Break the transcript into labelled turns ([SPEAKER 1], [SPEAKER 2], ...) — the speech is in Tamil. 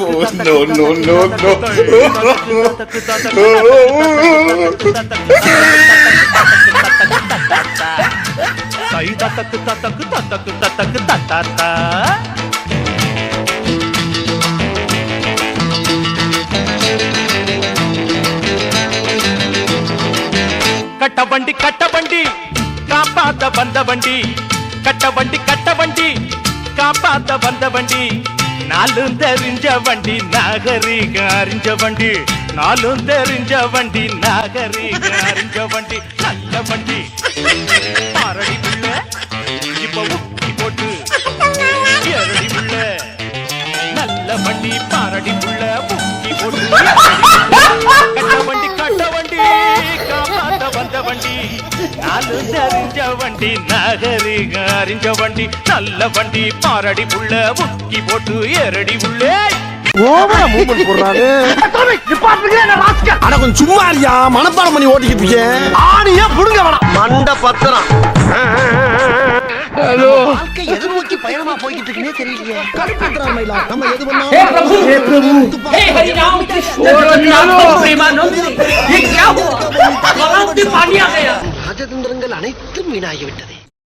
[SPEAKER 1] Oh, no, no, no, no.
[SPEAKER 2] కట్టబండి కట్టబండి కాపాత బందబండి కట్టబండి కట్టబండి காப்பாத்த வந்த வண்டி. கட்ட நாலும் தெரிஞ்ச வண்டி நாகரிக அறிஞ்ச வண்டி. நாலும் தெரிஞ்ச வண்டி நாகரிக அறிஞ்ச வண்டி. நல்ல வண்டி. பாரடி உள்ள இப்ப உக்கி போட்டு. எரடி உள்ள நல்ல வண்டி பாரடி உள்ள நாலு தெரிஞ்ச வண்டி நகரிக அறிஞ்ச வண்டி நல்ல வண்டி பாரடி உள்ள முக்கி போட்டு எரடி உள்ளே
[SPEAKER 3] ஓவரா மூவ்மெண்ட் போடுறாரு அட கொஞ்சம் சும்மா இருக்கியா மனப்பாடம் பண்ணி ஓட்டிக்கிட்டு இருக்கேன் ஆணியா புடுங்க வேணாம் மண்ட பத்திரம் ஹலோ வாழ்க்கை எது நோக்கி பயணமா போய்கிட்டு இருக்குன்னே தெரியலையே கடுப்புறான் மயிலா நம்ம எது பண்ணாலும்
[SPEAKER 4] हे हरि राम कृष्ण जगन्नाथ प्रेमानंद ये क्या हुआ गलाव में पानी आ गया
[SPEAKER 3] ராஜதந்திரங்கள் அனைத்தும் வீணாகிவிட்டது.